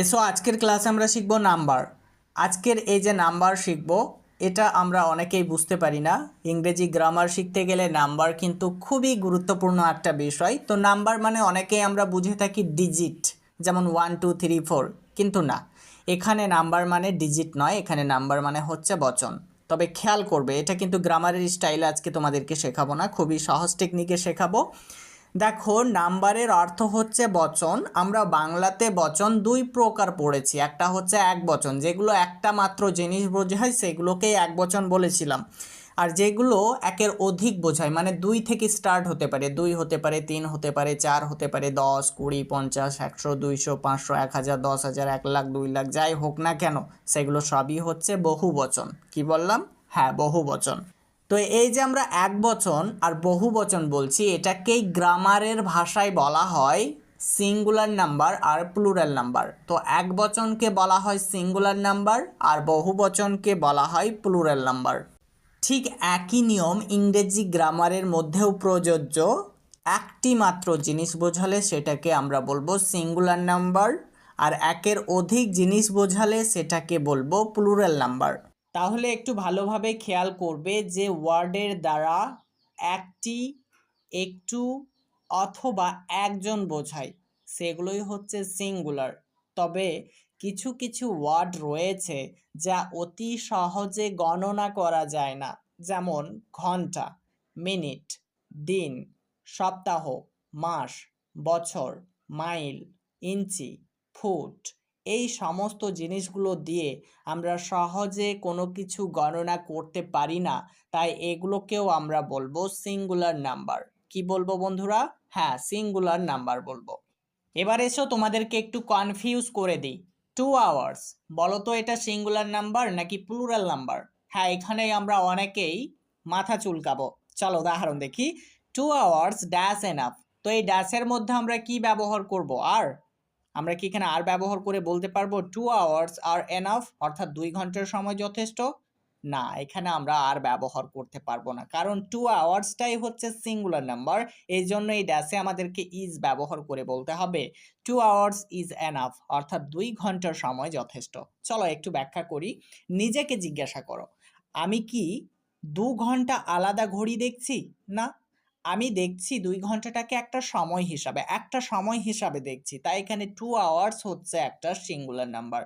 এসো, আজকের ক্লাসে আমরা শিখব নাম্বার। আজকের এই যে নাম্বার শিখব, এটা আমরা অনেকেই বুঝতে পারি না। ইংরেজি গ্রামার শিখতে গেলে নাম্বার কিন্তু খুবই গুরুত্বপূর্ণ একটা বিষয়। তো নাম্বার মানে অনেকেই আমরা বুঝে থাকি ডিজিট, যেমন ওয়ান, টু, থ্রি, ফোর, কিন্তু না। এখানে নাম্বার মানে ডিজিট নয়, এখানে নাম্বার মানে হচ্ছে বচন। তবে খেয়াল করবে, এটা কিন্তু গ্রামারের স্টাইলে আজকে তোমাদেরকে শেখাবো না, খুবই সহজ টেকনিকে শেখাবো। দেখো, নাম্বারের অর্থ হচ্ছে বচন। আমরা বাংলাতে বচন দুই প্রকার পড়েছি। একটা হচ্ছে এক বচন। যেগুলো একটা মাত্র জিনিস বোঝায়, সেগুলোকেই এক বচন বলেছিলাম। আর যেগুলো একের অধিক বোঝায় মানে দুই থেকে স্টার্ট হতে পারে। দুই হতে পারে, তিন হতে পারে, চার হতে পারে, দশ, কুড়ি, পঞ্চাশ, একশো, দুইশো, পাঁচশো, এক হাজার, দশ হাজার, এক লাখ, দুই লাখ, যাই হোক না কেন, সেগুলো সবই হচ্ছে বহু বচন কি বললাম? হ্যাঁ বহু বচন তো এই যে আমরা এক বচন আর বহু বচন বলছি, এটাকেই গ্রামারের ভাষায় বলা হয় সিঙ্গুলার নাম্বার আর প্লুরাল নাম্বার। তো এক বচনকে বলা হয় সিঙ্গুলার নাম্বার আর বহু বচনকে বলা হয় প্লুরাল নাম্বার। ঠিক একই নিয়ম ইংরেজি গ্রামারের মধ্যেও প্রযোজ্য। একটি মাত্র জিনিস বোঝালে সেটাকে আমরা বলব সিঙ্গুলার নাম্বার আর একের অধিক জিনিস বোঝালে সেটাকে বলব প্লুরাল নাম্বার। তাহলে একটু ভালোভাবে খেয়াল করবে যে ওয়ার্ডের দ্বারা একটি, একটু অথবা একজন বোঝায়। সেগুলোই হচ্ছে সিঙ্গুলার তবে কিছু কিছু ওয়ার্ড রয়েছে যা অতি সহজে গণনা করা যায় না। যেমন ঘণ্টা, মিনিট, দিন, সপ্তাহ, মাস, বছর, মাইল, ইঞ্চি, ফুট এই সমস্ত জিনিসগুলো দিয়ে আমরা সহজে কোনো কিছু গণনা করতে পারি না। তাই এগুলোকেও আমরা বলব সিঙ্গুলার নাম্বার কি বলব বন্ধুরা? হ্যাঁ সিঙ্গুলার নাম্বার বলব। এবার এসো তোমাদেরকে একটু কনফিউজ করে দিই। টু আওয়ার্স বলো তো এটা সিঙ্গুলার নাম্বার নাকি প্লুরাল নাম্বার হ্যাঁ এখানেই আমরা অনেকেই মাথা চুলকাবো। চলো উদাহরণ দেখি। টু আওয়ার্স ড্যাশ এনাফ তো এই ড্যাশের মধ্যে আমরা কি ব্যবহার করব? আর আমরা কি এখানে আর ব্যবহার করে বলতে পারব টু আওয়ার্স আর এনাফ অর্থাৎ দুই ঘণ্টার সময় যথেষ্ট? না, এখানে আমরা আর ব্যবহার করতে পারব না। কারণ টু আওয়ার্সটাই হচ্ছে সিঙ্গুলার নাম্বার এই জন্য এই ড্যাশে আমাদেরকে ইজ ব্যবহার করে বলতে হবে। টু আওয়ার্স ইজ এনাফ অর্থাৎ দুই ঘণ্টার সময় যথেষ্ট। চলো একটু ব্যাখ্যা করি, নিজেকে জিজ্ঞাসা করো, আমি কি দু ঘণ্টা আলাদা ঘড়ি দেখছি? না আমি দেখছি দুই ঘন্টাটাকে একটা সময় হিসাবে, একটা সময় হিসাবে দেখছি। তাই এখানে টু আওয়ার্স হচ্ছে একটা সিঙ্গুলার নাম্বার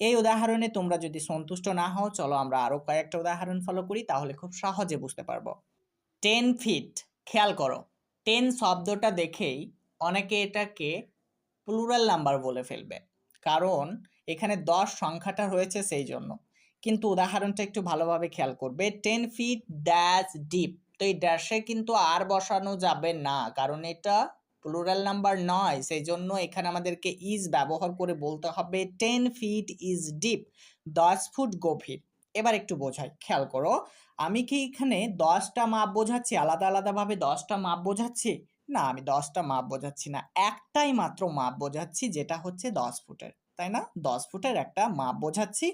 এই উদাহরণে তোমরা যদি সন্তুষ্ট না হও, চলো আমরা আরও কয়েকটা উদাহরণ ফলো করি, তাহলে খুব সহজে বুঝতে পারব। টেন ফিট খেয়াল করো টেন শব্দটা দেখেই অনেকে এটাকে প্লুরাল নাম্বার বলে ফেলবে। কারণ এখানে দশ সংখ্যাটা রয়েছে সেই জন্য কিন্তু উদাহরণটা একটু ভালোভাবে খেয়াল করবে টেন ফিট ড্যাশ ডিপ এই ড্যাশে কিন্তু আর বসানো যাবে না। কারণ এটা প্লুরাল নাম্বার নয় সেই জন্য এখানে আমাদেরকে ইজ ব্যবহার করে বলতে হবে টেন ফিট ইজ ডিপ দশ ফুট গভীর। এবার একটু বোঝাই, খেয়াল করো, আমি কি এখানে দশটা মাপ বোঝাচ্ছি? আলাদা আলাদাভাবে দশটা মাপ বোঝাচ্ছি? না, আমি দশটা মাপ বোঝাচ্ছি না, একটাই মাত্র মাপ বোঝাচ্ছি, যেটা হচ্ছে দশ ফুটের, তাই না? দশ ফুটের একটা মাপ বোঝাচ্ছি।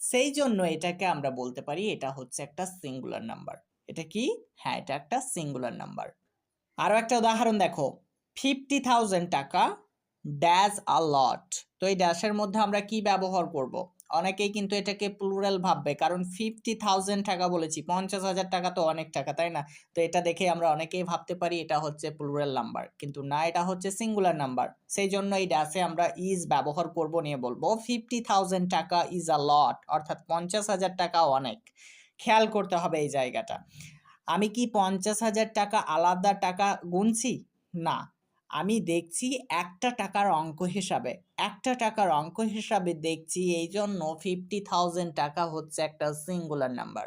সেই জন্য এটাকে আমরা বলতে পারি, এটা হচ্ছে একটা সিঙ্গুলার নাম্বার এটা কি? হ্যাঁ এটা একটা সিঙ্গুলার নাম্বার আরও একটা উদাহরণ দেখো। ফিফটি থাউজেন্ড টাকা ড্যাশ আ লট তো এই ড্যাশের মধ্যে আমরা কি ব্যবহার করব। অনেকেই কিন্তু এটাকে প্লুরাল ভাববে, কারণ ফিফটি থাউজেন্ড টাকা বলেছি, পঞ্চাশ হাজার টাকা তো অনেক টাকা, তাই না? তো এটা দেখে আমরা অনেকেই ভাবতে পারি এটা হচ্ছে প্লুরাল নাম্বার কিন্তু না, এটা হচ্ছে সিঙ্গুলার নাম্বার সেই জন্য এই ড্যাশে আমরা ইজ ব্যবহার করব নিয়ে বলব ফিফটি থাউজেন্ড টাকা ইজ আ লট অর্থাৎ পঞ্চাশ হাজার টাকা অনেক। খেয়াল করতে হবে এই জায়গাটা। আমি কি পঞ্চাশ হাজার টাকা আলাদা টাকা গুনছি? না। আমি দেখছি একটা টাকার অঙ্ক হিসাবে, একটা টাকার অঙ্ক হিসাবে দেখছি এই জন্য ফিফটি থাউজেন্ড টাকা হচ্ছে একটা সিঙ্গুলার নাম্বার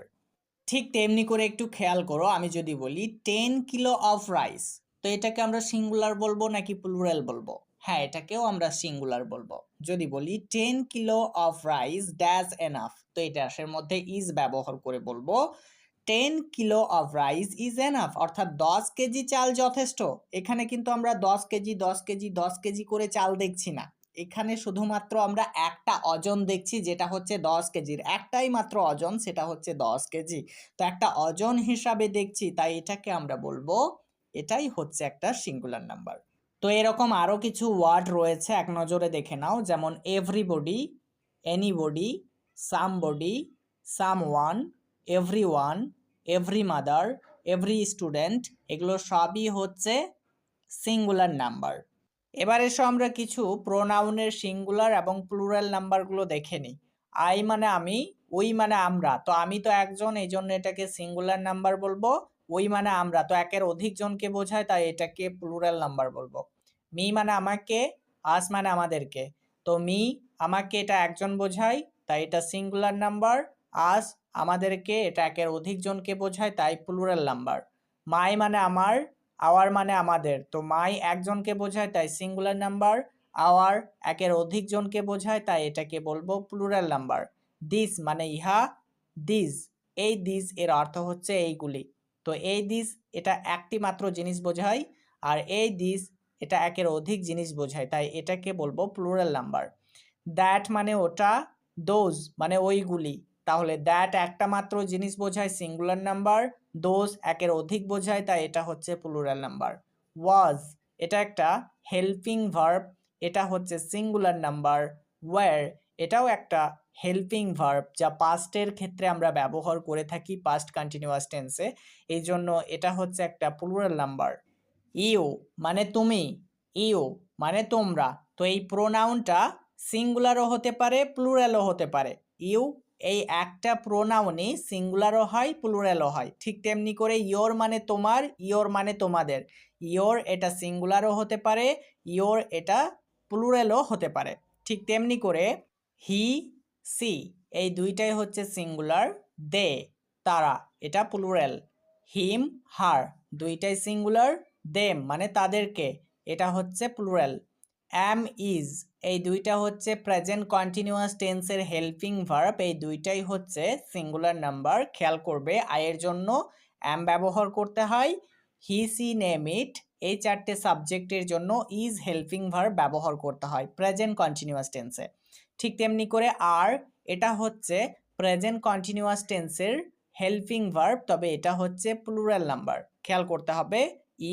ঠিক তেমনি করে একটু খেয়াল করো, আমি যদি বলি টেন কিলো অফ রাইস তো এটাকে আমরা সিঙ্গুলার বলব নাকি প্লুরাল বলব? হ্যাঁ এটাকেও আমরা সিঙ্গুলার বলব। যদি বলি ten kilo of rice dash enough তো এই ড্যাশের মধ্যে ইজ ব্যবহার করে বলব ten kilo of rice is enough অর্থাৎ দশ কেজি চাল যথেষ্ট। এখানে কিন্তু আমরা দশ কেজি দশ কেজি দশ কেজি করে চাল দেখছি না। এখানে শুধুমাত্র আমরা একটা ওজন দেখছি, যেটা হচ্ছে দশ কেজির। একটাই মাত্র ওজন, সেটা হচ্ছে দশ কেজি। তো একটা ওজন হিসাবে দেখছি, তাই এটাকে আমরা বলব, এটাই হচ্ছে একটা সিঙ্গুলার নাম্বার তো এরকম আরও কিছু ওয়ার্ড রয়েছে, এক নজরে দেখে নাও। যেমন everybody anybody somebody someone everyone every mother every student এগুলো সবই হচ্ছে সিঙ্গুলার নাম্বার এবার এসো আমরা কিছু প্রোনাউনের সিঙ্গুলার এবং প্লুরাল নাম্বারগুলো দেখে নিই। আই মানে আমি ওই মানে আমরা। তো আমি তো একজন এই জন্য এটাকে সিঙ্গুলার নাম্বার বলব। ওই মানে আমরা। তো একের অধিক জনকে বোঝায়, তাই এটাকে প্লুরাল নাম্বার বলব। মি মানে আমাকে, আস মানে আমাদেরকে। তো মি আমাকে এটা একজন বোঝায়, তাই এটা সিঙ্গুলার নাম্বার আস আমাদেরকে এটা একের অধিক জনকে বোঝায়, তাই প্লুরাল নাম্বার মাই মানে আমার, আওয়ার মানে আমাদের। তো মাই একজনকে বোঝায়, তাই সিঙ্গুলার নাম্বার আওয়ার একের অধিক জনকে বোঝায়, তাই এটাকে বলব প্লুরাল নাম্বার দিস মানে ইহা, দিস। এই দিস এর অর্থ হচ্ছে এইগুলি। তো এই দিস এটা একটি মাত্র জিনিস বোঝায় আর এই দিস এটা একের অধিক জিনিস বোঝায়। তাই এটাকে বলব প্লুরাল নাম্বার দ্যাট মানে ওটা দোজ মানে ওইগুলি। তাহলে দ্যাট একটা মাত্র জিনিস বোঝায় সিঙ্গুলার নাম্বার দোজ একের অধিক বোঝায়, তাই এটা হচ্ছে প্লুরাল নাম্বার ওয়াজ এটা একটা হেল্পিং ভার্ব এটা হচ্ছে সিঙ্গুলার নাম্বার ওয়ার এটাও একটা হেল্পিং ভার্ব যা পাস্টের ক্ষেত্রে আমরা ব্যবহার করে থাকি পাস্ট কন্টিনিউয়াস টেন্সে এই জন্য এটা হচ্ছে একটা প্লুরাল নাম্বার ইউ মানে তুমি, ইউ মানে তোমরা। তো এই প্রোনাউনটা সিঙ্গুলারও হতে পারে প্লুরালও হতে পারে। ইউ এই একটা প্রোনাউনই সিঙ্গুলারও হয় প্লুরালও হয়। ঠিক তেমনি করে ইয়োর মানে তোমার ইয়োর মানে তোমাদের। ইয়োর এটা সিঙ্গুলারও হতে পারে ইয়োর এটা প্লুরালও হতে পারে। ঠিক তেমনি করে হি সি, এই দুইটাই হচ্ছে সিঙ্গুলার দে, তারা, এটা প্লুরাল হিম হার দুইটাই সিঙ্গুলার দেম মানে তাদেরকে, এটা হচ্ছে প্লুরাল অ্যাম ইজ এই দুইটা হচ্ছে প্রেজেন্ট কন্টিনিউয়াস টেন্সের হেল্পিং ভার্ব এই দুইটাই হচ্ছে সিঙ্গুলার নাম্বার খেয়াল করবে আয়ের জন্য অ্যাম ব্যবহার করতে হয় হি সি নেম ইট এই চারটে সাবজেক্টের জন্য ইজ হেল্পিং ভার্ব ব্যবহার করতে হয় প্রেজেন্ট কন্টিনিউয়াস টেন্সে ঠিক তেমনি করে আর, এটা হচ্ছে প্রেজেন্ট কন্টিনিউয়াস টেন্সের হেল্পিং ভার্ব তবে এটা হচ্ছে প্লুরাল নাম্বার খেয়াল করতে হবে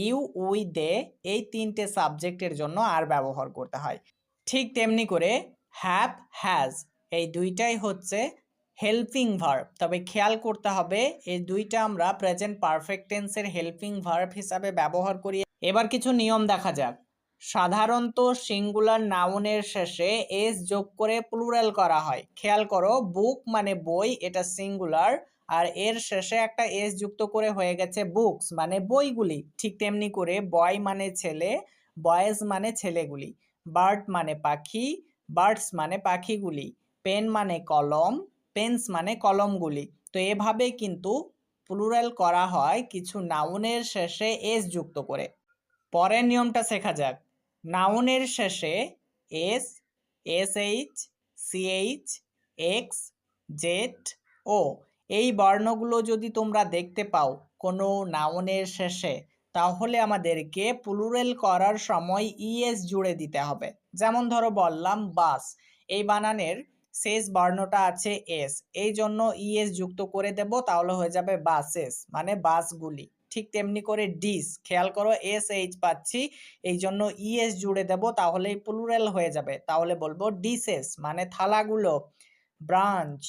ইউ উই দে এই তিনটে সাবজেক্টের জন্য আর ব্যবহার করতে হয়। ঠিক তেমনি করে হ্যাপ হ্যাজ এই দুইটাই হচ্ছে হেল্পিং ভার্ব তবে খেয়াল করতে হবে, এই দুইটা আমরা প্রেজেন্ট পারফেক্ট টেন্সের হেল্পিং ভার্ব হিসাবে ব্যবহার করি। এবার কিছু নিয়ম দেখা যাক। সাধারণত সিঙ্গুলার নাউনের শেষে এস যোগ করে প্লুরাল করা হয়। খেয়াল করো, বুক মানে বই, এটা সিঙ্গুলার, আর এর শেষে একটা এস যুক্ত করে হয়ে গেছে বুকস মানে বইগুলি। ঠিক তেমনি করে বয় মানে ছেলে, বয়েজ মানে ছেলেগুলি। বার্ড মানে পাখি, বার্ডস মানে পাখিগুলি। পেন মানে কলম, পেন্স মানে কলমগুলি। তো এভাবে কিন্তু প্লুরাল করা হয় কিছু নাউনের শেষে এস যুক্ত করে। পরের নিয়মটা শেখা যাক। নাউনের শেষে S S H CH X, Z, O. এই বর্ণগুলো যদি তোমরা দেখতে পাও কোনো নাউনের শেষে, তাহলে আমাদেরকে প্লুরাল করার সময় ইএস জুড়ে দিতে হবে। যেমন ধরো বললাম বাস। এই বানানের শেষ বর্ণটা আছে এস। এই জন্য ইএস যুক্ত করে দেব, তাহলে হয়ে যাবে বাসেস মানে বাসগুলি। ঠিক তেমনি করে ডিস খেয়াল করো এস এইচ পাচ্ছি এই জন্য ইএস জুড়ে দেব, তাহলেই প্লুরাল হয়ে যাবে। তাহলে বলব ডিসেস মানে থালাগুলো। ব্রাঞ্চ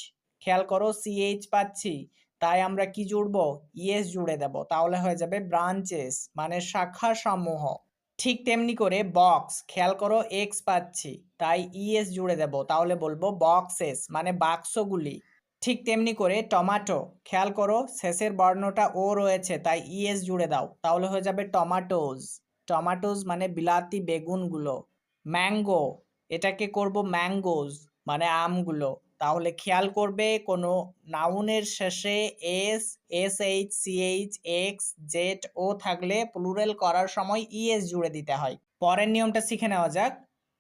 খেয়াল করো সিএইচ পাচ্ছি, তাই আমরা কি জুড়ব? ইএস জুড়ে দেব, তাহলে হয়ে যাবে ব্রাঞ্চেস মানে শাখা সমূহ ঠিক তেমনি করে বক্স খেয়াল করো এক্স পাচ্ছি, তাই ইএস জুড়ে দেব, তাহলে বলব বক্সেস মানে বাক্সগুলি। ঠিক তেমনি করে টমাটো, খেয়াল করো শেষের বর্ণটা ও রয়েছে, তাই ইএস জুড়ে দাও। তাহলে হয়ে যাবে টমাটোজ। টমাটোজ মানে বিলাতি বেগুনগুলো। ম্যাঙ্গো, এটাকে করব ম্যাঙ্গোজ মানে আমগুলো। তাহলে খেয়াল করবে কোনো নাউনের শেষে S S H, C H, X, Z, O থাকলে প্লুরাল করার সময় ইএস জুড়ে দিতে হয়। পরের নিয়মটা শিখে নেওয়া যাক।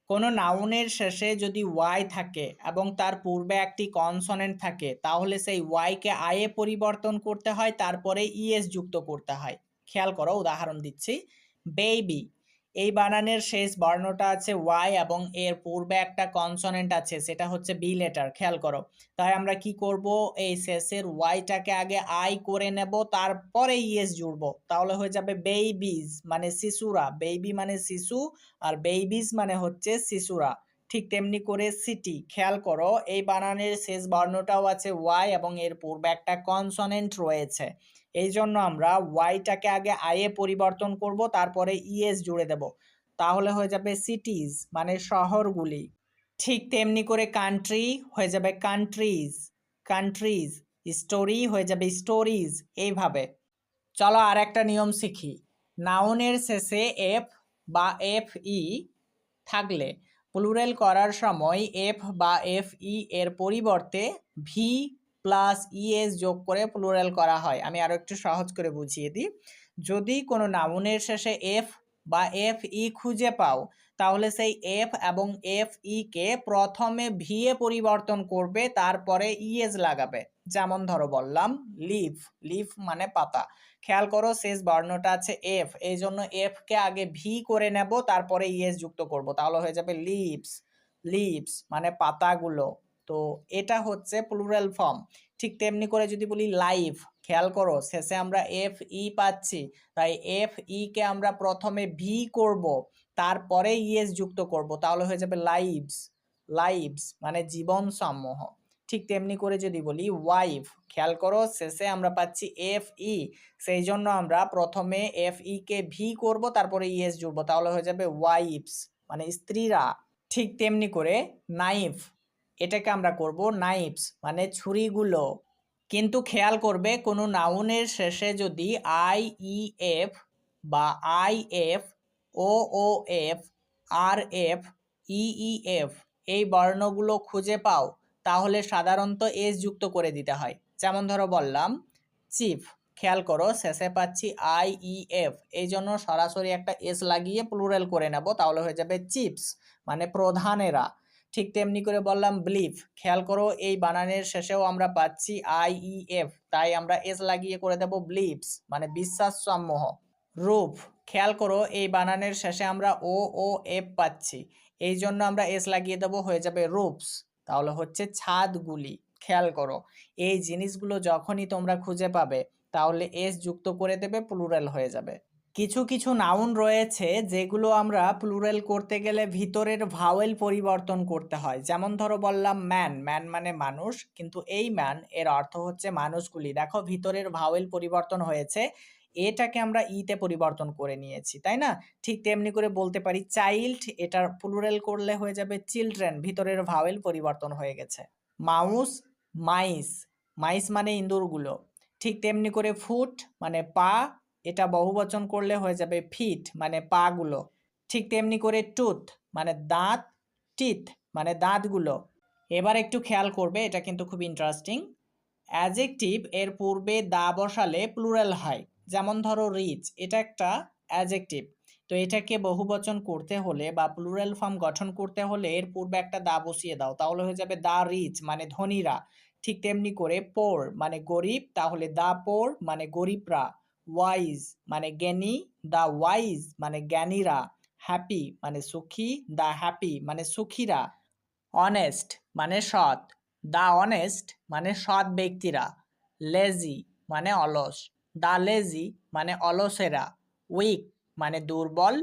কোনো নাউনের শেষে যদি ওয়াই থাকে এবং তার পূর্বে একটি কনসনেন্ট থাকে, তাহলে সেই ওয়াইকে আয়ে পরিবর্তন করতে হয়, তারপরে ইএস যুক্ত করতে হয়। খেয়াল করো, উদাহরণ দিচ্ছি। বেবি এই বানানের শেষ বর্ণটা আছে ওয়াই এবং এর পূর্বে একটা কনসোনেন্ট আছে, সেটা হচ্ছে বি লেটার খেয়াল করো। তাই আমরা কি করব? এই শেষের ওয়াইটাকে আগে আই করে নেব, তারপরে ইএস জুড়ব। তাহলে হয়ে যাবে বেইবিজ মানে শিশুরা। বেইবি মানে শিশু, আর বেইবিজ মানে হচ্ছে শিশুরা। ঠিক তেমনি করে সিটি খেয়াল করো। এই বানানের শেষ বর্ণটাও আছে ওয়াই এবং এর পূর্বে একটা কনসনেন্ট রয়েছে। এই জন্য আমরা ওয়াইটাকে আগে আইয়ে পরিবর্তন করব, তারপরে ইএস জুড়ে দেব। তাহলে হয়ে যাবে সিটিজ মানে শহরগুলি। ঠিক তেমনি করে কান্ট্রি হয়ে যাবে কান্ট্রিজ কান্ট্রিজ স্টোরি হয়ে যাবে স্টোরিজ এইভাবে। চলো আর একটা নিয়ম শিখি। নাউনের শেষে এফ বা এফ ই থাকলে প্লুরেল করার সময় এফ বা এফ ই এর পরিবর্তে ভি প্লাস ইএস যোগ করে প্লুরাল করা হয়। আমি আরও একটু সহজ করে বুঝিয়ে দিই। যদি কোনো নামুনের শেষে এফ বা এফ ই খুঁজে পাও তাহলে সেই এফ এবং এফ ই কে প্রথমে ভি এ পরিবর্তন করবে, তারপরে ইএস লাগাবে। যেমন ধরো বললাম লিভ লিভ মানে পাতা। খেয়াল করো, শেষ বর্ণটা আছে এফ এই জন্য এফ কে আগে ভি করে নেব, তারপরে ইএস যুক্ত করব। তাহলে হয়ে যাবে লিভস লিভস মানে পাতাগুলো। তো এটা হচ্ছে প্লুরাল ফর্ম ঠিক তেমনি করে যদি বলি লাইভ খেয়াল করো, শেষে আমরা এফ ই পাচ্ছি। তাই এফ ই কে আমরা প্রথমে ভি করব। তারপরে ইএস যুক্ত করব, তাহলে হয়ে যাবে লাইভস লাইভস মানে জীবন সমূহ। ঠিক তেমনি করে যদি বলি ওয়াইফ খেয়াল করো শেষে আমরা পাচ্ছি এফ ই সেই জন্য আমরা প্রথমে এফ ই কে ভি করব, তারপরে ইএস জুড়বো, তাহলে হয়ে যাবে ওয়াইফস মানে স্ত্রীরা। ঠিক তেমনি করে নাইফ এটাকে আমরা করব নাইফস মানে ছুরিগুলো। কিন্তু খেয়াল করবে কোনো নাউনের শেষে যদি আই ই এফ বা I F O O F R F E E F এই বর্ণগুলো খুঁজে পাও, তাহলে সাধারণত এস যুক্ত করে দিতে হয়। যেমন ধরো বললাম, চিফ, খেয়াল করো, শেষে পাচ্ছি আই ই এফ এই জন্য সরাসরি একটা এস লাগিয়ে প্লুরাল করে নেব, তাহলে হয়ে যাবে চিপস মানে প্রধানেরা। ঠিক তেমনি করে বললাম ব্লিফ, খেয়াল করো, এই বানানের শেষেও আমরা পাচ্ছি আই ই এফ তাই আমরা এস লাগিয়ে করে দেব ব্লিপস মানে বিশ্বাস সমূহ রূপ, খেয়াল করো, এই বানানের শেষে আমরা ও ও, এফ পাচ্ছি। এই জন্য আমরা এস লাগিয়ে দেবো, হয়ে যাবে রূপস। তাহলে হচ্ছে ছাদগুলি, খেয়াল করো। এই জিনিসগুলো যখনই তোমরা খুঁজে পাবে, তাহলে এস যুক্ত করে দেবে, প্লুরাল হয়ে যাবে। কিছু কিছু নাউন রয়েছে, যেগুলো আমরা প্লুরাল করতে গেলে ভিতরের ভাওয়েল পরিবর্তন করতে হয়। যেমন ধরো বললাম ম্যান ম্যান মানে মানুষ, কিন্তু এই ম্যান, এর অর্থ হচ্ছে মানুষগুলি। দেখো, ভিতরের ভাওয়েল পরিবর্তন হয়েছে। এটাকে আমরা ইতে পরিবর্তন করে নিয়েছি, তাই না? ঠিক তেমনি করে বলতে পারি চাইল্ড, এটার প্লুরাল করলে হয়ে যাবে চিলড্রেন ভিতরের ভাওয়েল পরিবর্তন হয়ে গেছে। মাউস, মাইস মাইস মানে ইঁদুরগুলো। ঠিক তেমনি করে ফুট মানে পা, এটা বহুবচন করলে হয়ে যাবে ফিট মানে পাগুলো। ঠিক তেমনি করে টুথ মানে দাঁত, টিথ মানে দাঁতগুলো। এবার একটু খেয়াল করবে, এটা কিন্তু খুব ইন্টারেস্টিং অ্যাজেকটিভ এর পূর্বে দা বসালে প্লুরাল হয়। যেমন ধরো রিচ এটা একটা অ্যাজেকটিভ তো এটাকে বহুবচন করতে হলে বা প্লুরাল ফর্ম গঠন করতে হলে এর পূর্বে একটা দা বসিয়ে দাও, তাহলে হয়ে যাবে দা রিচ মানে ধনীরা। ঠিক তেমনি করে পোর মানে গরিব, তাহলে দা পোর মানে গরিবরা। ওয়াইজ মানে জ্ঞানী। দা ওয়াইজ মানে জ্ঞানীরা। হ্যাপি মানে সুখী। দা হ্যাপি মানে সুখীরা। অনেস্ট মানে সৎ। দা অনেস্ট মানে সৎ ব্যক্তিরা। লেজি মানে অলস। দ্য লেজি মানে অলসেরা উইক মানে দুর্বল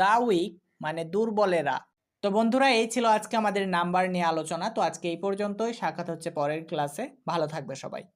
দ্য উইক মানে দুর্বলেরা। তো বন্ধুরা, এই ছিল আজকে আমাদের নাম্বার নিয়ে আলোচনা। তো আজকে এই পর্যন্তই। সাক্ষাৎ হচ্ছে পরের ক্লাসে ভালো থাকবে সবাই।